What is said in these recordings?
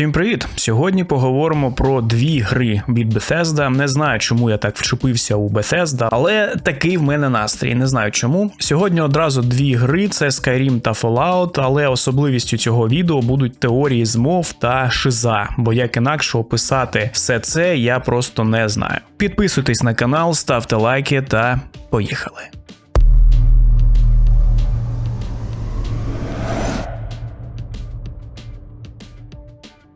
Всім привіт! Сьогодні поговоримо про дві гри від Bethesda. Не знаю, чому я так вчепився у Bethesda, але такий в мене настрій. Не знаю чому. Сьогодні одразу дві гри: це Skyrim та Fallout, але особливістю цього відео будуть теорії змов та шиза, бо як інакше описати все це я просто не знаю. Підписуйтесь на канал, ставте лайки та поїхали.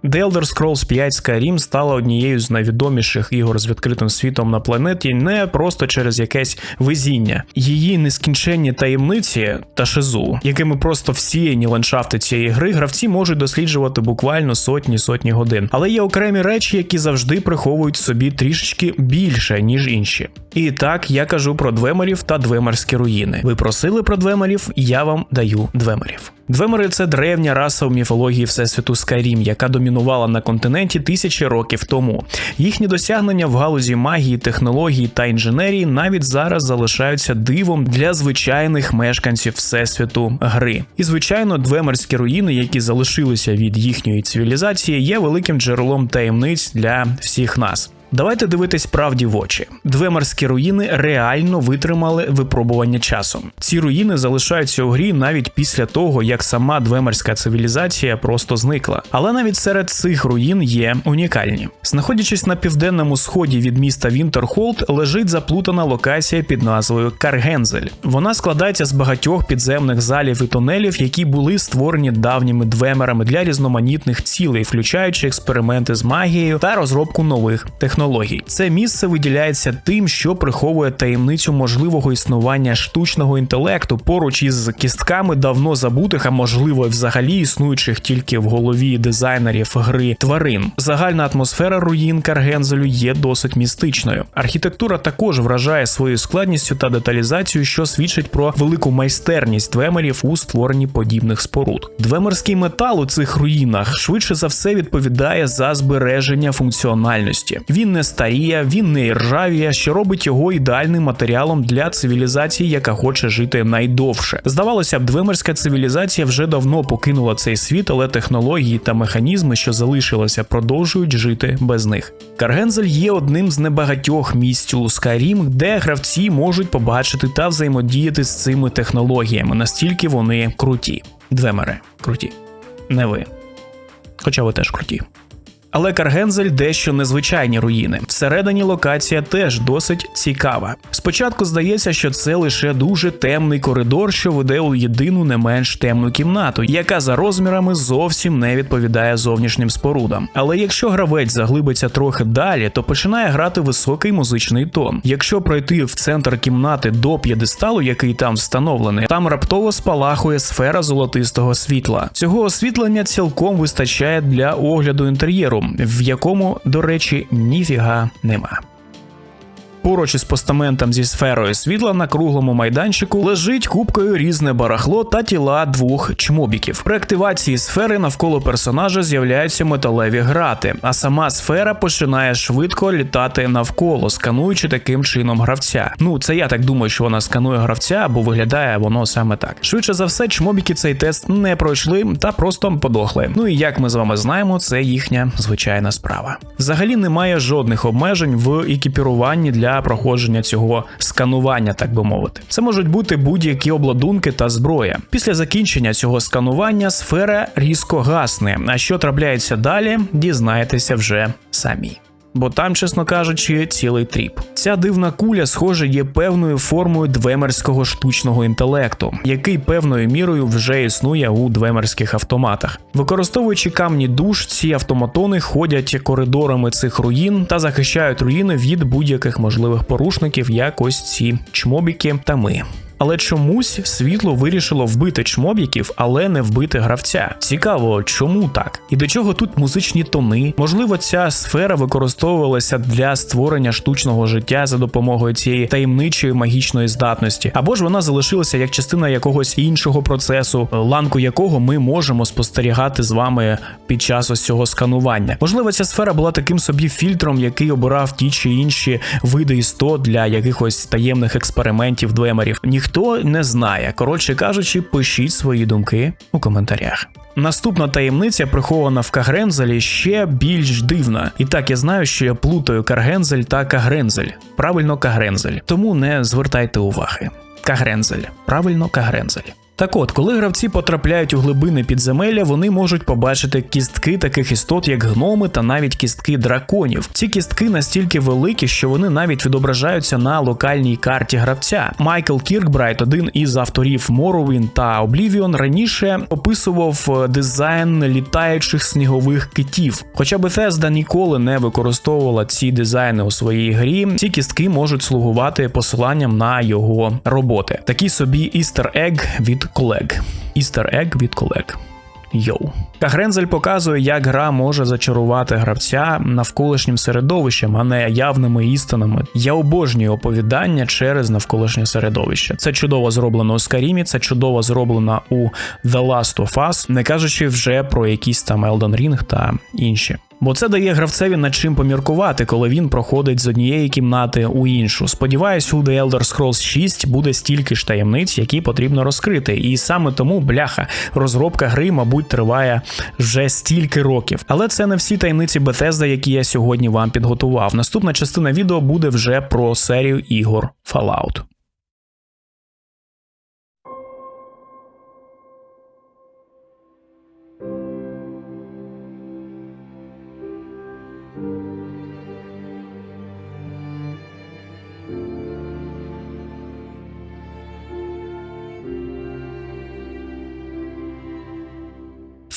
The Elder Scrolls 5 Skyrim стала однією з найвідоміших ігор з відкритим світом на планеті не просто через якесь везіння. Її нескінченні таємниці та шизу, якими просто всіяні ландшафти цієї гри, гравці можуть досліджувати буквально сотні сотні годин. Але є окремі речі, які завжди приховують собі трішечки більше, ніж інші. І так я кажу про двемерів та двемерські руїни. Ви просили про двемерів, я вам даю двемерів. Двемери це древня раса у міфології Всесвіту Skyrim, яка домінувала на континенті тисячі років тому. Їхні досягнення в галузі магії, технології та інженерії навіть зараз залишаються дивом для звичайних мешканців всесвіту гри. І звичайно, двемерські руїни, які залишилися від їхньої цивілізації, є великим джерелом таємниць для всіх нас. Давайте дивитись правді в очі. Двемарські руїни реально витримали випробування часом. Ці руїни залишаються у грі навіть після того, як сама двемарська цивілізація просто зникла. Але навіть серед цих руїн є унікальні. Знаходячись на південному сході від міста Вінтерхолд, лежить заплутана локація під назвою Каргензель. Вона складається з багатьох підземних залів і тунелів, які були створені давніми двемерами для різноманітних цілей, включаючи експерименти з магією та розробку нових технологій технологій. Це місце виділяється тим, що приховує таємницю можливого існування штучного інтелекту поруч із кістками давно забутих, а можливо, взагалі існуючих тільки в голові дизайнерів гри тварин. Загальна атмосфера руїн Каргензелю є досить містичною. Архітектура також вражає своєю складністю та деталізацією, що свідчить про велику майстерність двемерів у створенні подібних споруд. Двемерський метал у цих руїнах швидше за все відповідає за збереження функціональності. Він не старіє, він не ржавіє, що робить його ідеальним матеріалом для цивілізації, яка хоче жити найдовше. Здавалося б, двимерська цивілізація вже давно покинула цей світ, але технології та механізми, що залишилися, продовжують жити без них. Каргензель є одним з небагатьох місць у Skyrim, де гравці можуть побачити та взаємодіяти з цими технологіями, настільки вони круті. Двемери круті, не ви. Хоча ви теж круті. Але Каргензель дещо незвичайні руїни. Всередині локація теж досить цікава. Спочатку здається, що це лише дуже темний коридор, що веде у єдину не менш темну кімнату, яка за розмірами зовсім не відповідає зовнішнім спорудам. Але якщо гравець заглибиться трохи далі, то починає грати високий музичний тон. Якщо пройти в центр кімнати до п'єдесталу, який там встановлений, там раптово спалахує сфера золотистого світла. Цього освітлення цілком вистачає для огляду інтер'єру в якому, до речі, ніфіга нема. Поруч із постаментом зі сферою світла на круглому майданчику лежить кубкою різне барахло та тіла двох чмобіків. При активації сфери навколо персонажа з'являються металеві грати, а сама сфера починає швидко літати навколо, скануючи таким чином гравця. Ну це я так думаю, що вона сканує гравця, бо виглядає воно саме так. Швидше за все, чмобіки цей тест не пройшли та просто подохли. Ну і як ми з вами знаємо, це їхня звичайна справа. Взагалі немає жодних обмежень в екіпіруванні для проходження цього сканування, так би мовити. Це можуть бути будь-які обладунки та зброя. Після закінчення цього сканування сфера різко гасне. А що трапляється далі, дізнаєтеся вже самі бо там, чесно кажучи, цілий тріп. Ця дивна куля, схоже, є певною формою двемерського штучного інтелекту, який певною мірою вже існує у двемерських автоматах. Використовуючи камні душ, ці автоматони ходять коридорами цих руїн та захищають руїни від будь-яких можливих порушників, як ось ці чмобіки та ми але чомусь світло вирішило вбити чмобіків, але не вбити гравця. Цікаво, чому так? І до чого тут музичні тони? Можливо, ця сфера використовувалася для створення штучного життя за допомогою цієї таємничої магічної здатності, або ж вона залишилася як частина якогось іншого процесу, ланку якого ми можемо спостерігати з вами під час ось цього сканування. Можливо, ця сфера була таким собі фільтром, який обирав ті чи інші види істот для якихось таємних експериментів двемерів ніхто не знає. Коротше кажучи, пишіть свої думки у коментарях. Наступна таємниця, прихована в Кагрензелі, ще більш дивна. І так я знаю, що я плутаю Каргензель та Кагрензель. Правильно, Кагрензель. Тому не звертайте уваги. Кагрензель. Правильно, Кагрензель. Так от, коли гравці потрапляють у глибини підземелля, вони можуть побачити кістки таких істот, як гноми та навіть кістки драконів. Ці кістки настільки великі, що вони навіть відображаються на локальній карті гравця. Майкл Кіркбрайт, один із авторів Morrowind та Oblivion, раніше описував дизайн літаючих снігових китів. Хоча Bethesda ніколи не використовувала ці дизайни у своїй грі, ці кістки можуть слугувати посиланням на його роботи. Такі собі істер Egg колег. Істер Ег від колег. Йоу. Кагрензель показує, як гра може зачарувати гравця навколишнім середовищем, а не явними істинами. Я обожнюю оповідання через навколишнє середовище. Це чудово зроблено у Скарімі, це чудово зроблено у The Last of Us, не кажучи вже про якісь там Elden Ring та інші. Бо це дає гравцеві над чим поміркувати, коли він проходить з однієї кімнати у іншу. Сподіваюсь, у The Elder Scrolls 6 буде стільки ж таємниць, які потрібно розкрити. І саме тому, бляха, розробка гри, мабуть, триває вже стільки років. Але це не всі таємниці Bethesda, які я сьогодні вам підготував. Наступна частина відео буде вже про серію ігор Fallout.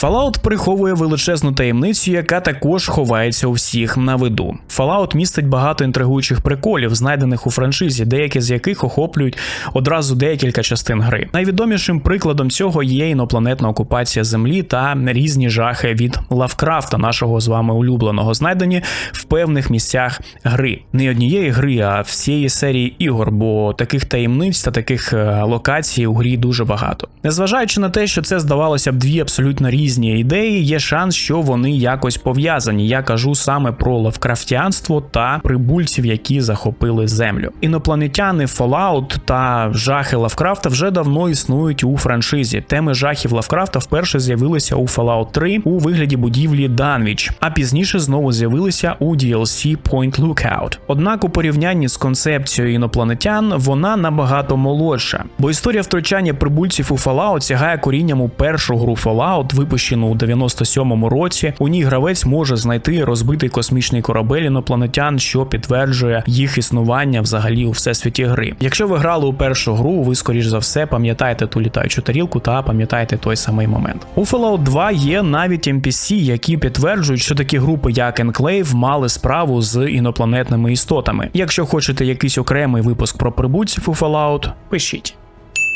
Fallout приховує величезну таємницю, яка також ховається у всіх на виду. Fallout містить багато інтригуючих приколів, знайдених у франшизі, деякі з яких охоплюють одразу декілька частин гри. Найвідомішим прикладом цього є інопланетна окупація Землі та різні жахи від Лавкрафта, нашого з вами улюбленого, знайдені в певних місцях гри. Не однієї гри, а всієї серії ігор, бо таких таємниць та таких е, локацій у грі дуже багато. Незважаючи на те, що це здавалося б дві абсолютно різні різні ідеї, є шанс, що вони якось пов'язані. Я кажу саме про лавкрафтянство та прибульців, які захопили землю. Інопланетяни, Fallout та жахи Лавкрафта вже давно існують у франшизі. Теми жахів Лавкрафта вперше з'явилися у Fallout 3 у вигляді будівлі Данвіч, а пізніше знову з'явилися у DLC Point Lookout. Однак у порівнянні з концепцією інопланетян вона набагато молодша, бо історія втручання прибульців у Fallout сягає корінням у першу гру Fallout, випущену у 97-му році. У ній гравець може знайти розбитий космічний корабель інопланетян, що підтверджує їх існування взагалі у всесвіті гри. Якщо ви грали у першу гру, ви скоріш за все пам'ятаєте ту літаючу тарілку та пам'ятаєте той самий момент. У Fallout 2 є навіть NPC, які підтверджують, що такі групи, як Enclave, мали справу з інопланетними істотами. Якщо хочете якийсь окремий випуск про прибульців у Fallout, пишіть.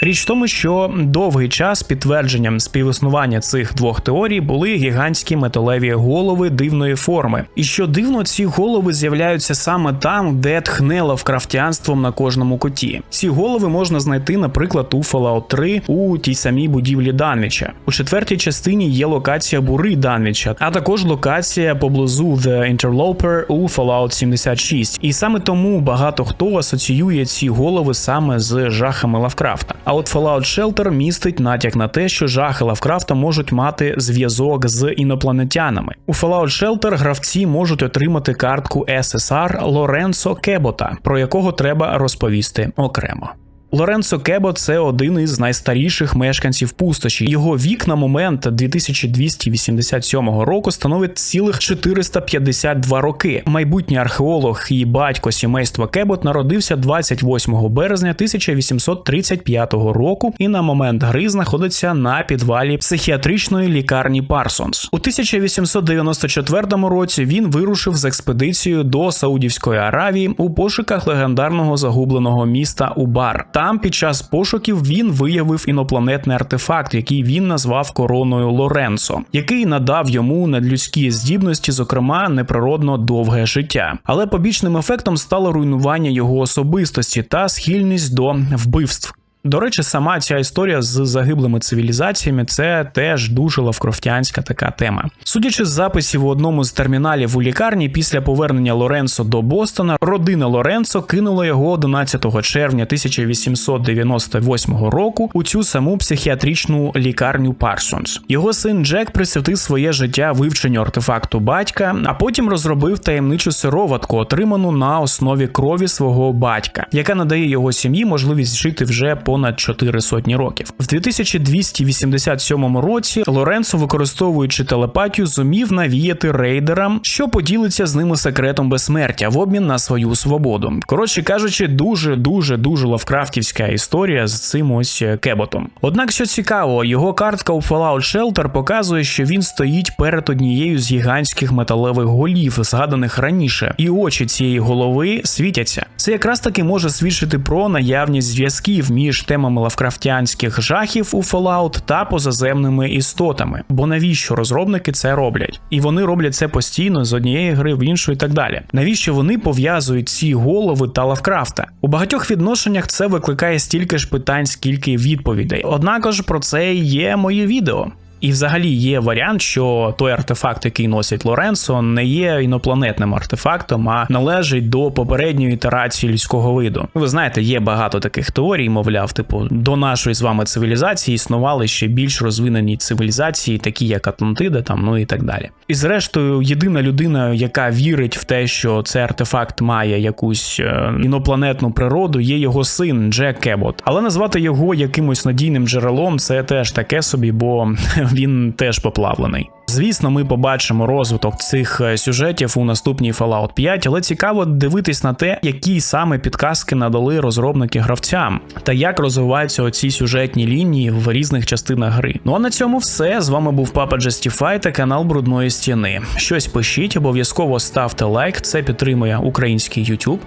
Річ в тому, що довгий час підтвердженням співіснування цих двох теорій були гігантські металеві голови дивної форми. І що дивно, ці голови з'являються саме там, де тхне лавкрафтянством на кожному куті. Ці голови можна знайти, наприклад, у Fallout 3 у тій самій будівлі Данвіча. У четвертій частині є локація бури Данвіча, а також локація поблизу The Interloper у Fallout 76. І саме тому багато хто асоціює ці голови саме з жахами Лавкрафта. А от Fallout Shelter містить натяк на те, що жахи Лавкрафта можуть мати зв'язок з інопланетянами. У Fallout Shelter гравці можуть отримати картку SSR Лоренцо Кебота, про якого треба розповісти окремо. Лоренцо Кебо це один із найстаріших мешканців пустоші. Його вік на момент 2287 року становить цілих 452 роки. Майбутній археолог і батько сімейства Кебот народився 28 березня 1835 року і на момент гри знаходиться на підвалі психіатричної лікарні Парсонс. У 1894 році він вирушив з експедицією до Саудівської Аравії у пошуках легендарного загубленого міста Убар. Там під час пошуків він виявив інопланетний артефакт, який він назвав короною Лоренцо, який надав йому надлюдські здібності, зокрема неприродно довге життя. Але побічним ефектом стало руйнування його особистості та схильність до вбивств. До речі, сама ця історія з загиблими цивілізаціями це теж дуже лавкрофтянська така тема. Судячи з записів у одному з терміналів у лікарні, після повернення Лоренцо до Бостона, родина Лоренцо кинула його 11 червня 1898 року у цю саму психіатричну лікарню Парсонс. Його син Джек присвятив своє життя вивченню артефакту батька, а потім розробив таємничу сироватку, отриману на основі крові свого батька, яка надає його сім'ї можливість жити вже понад 4 сотні років. В 2287 році Лоренцо, використовуючи телепатію, зумів навіяти рейдерам, що поділиться з ними секретом безсмертя в обмін на свою свободу. Коротше кажучи, дуже дуже дуже лавкрафтівська історія з цим ось е, кеботом. Однак, що цікаво, його картка у Fallout Shelter показує, що він стоїть перед однією з гігантських металевих голів, згаданих раніше, і очі цієї голови світяться. Це якраз таки може свідчити про наявність зв'язків між темами лавкрафтянських жахів у Fallout та позаземними істотами. Бо навіщо розробники це роблять? І вони роблять це постійно з однієї гри в іншу і так далі. Навіщо вони пов'язують ці голови та Лавкрафта? У багатьох відношеннях це викликає стільки ж питань, скільки відповідей. Однак ж про це є моє відео. І взагалі є варіант, що той артефакт, який носить Лоренцо, не є інопланетним артефактом, а належить до попередньої ітерації людського виду. Ви знаєте, є багато таких теорій, мовляв, типу, до нашої з вами цивілізації існували ще більш розвинені цивілізації, такі як Атлантида, там ну і так далі. І зрештою, єдина людина, яка вірить в те, що цей артефакт має якусь е, інопланетну природу, є його син Джек Кебот. Але назвати його якимось надійним джерелом це теж таке собі, бо він теж поплавлений. Звісно, ми побачимо розвиток цих е, сюжетів у наступній Fallout 5, але цікаво дивитись на те, які саме підказки надали розробники гравцям, та як розвиваються оці сюжетні лінії в різних частинах гри. Ну а на цьому все. З вами був Папа Justify та канал Брудної Стіни. Щось пишіть, обов'язково ставте лайк, це підтримує український YouTube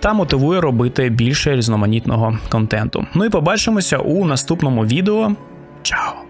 та мотивує робити більше різноманітного контенту. Ну і побачимося у наступному відео. Чао!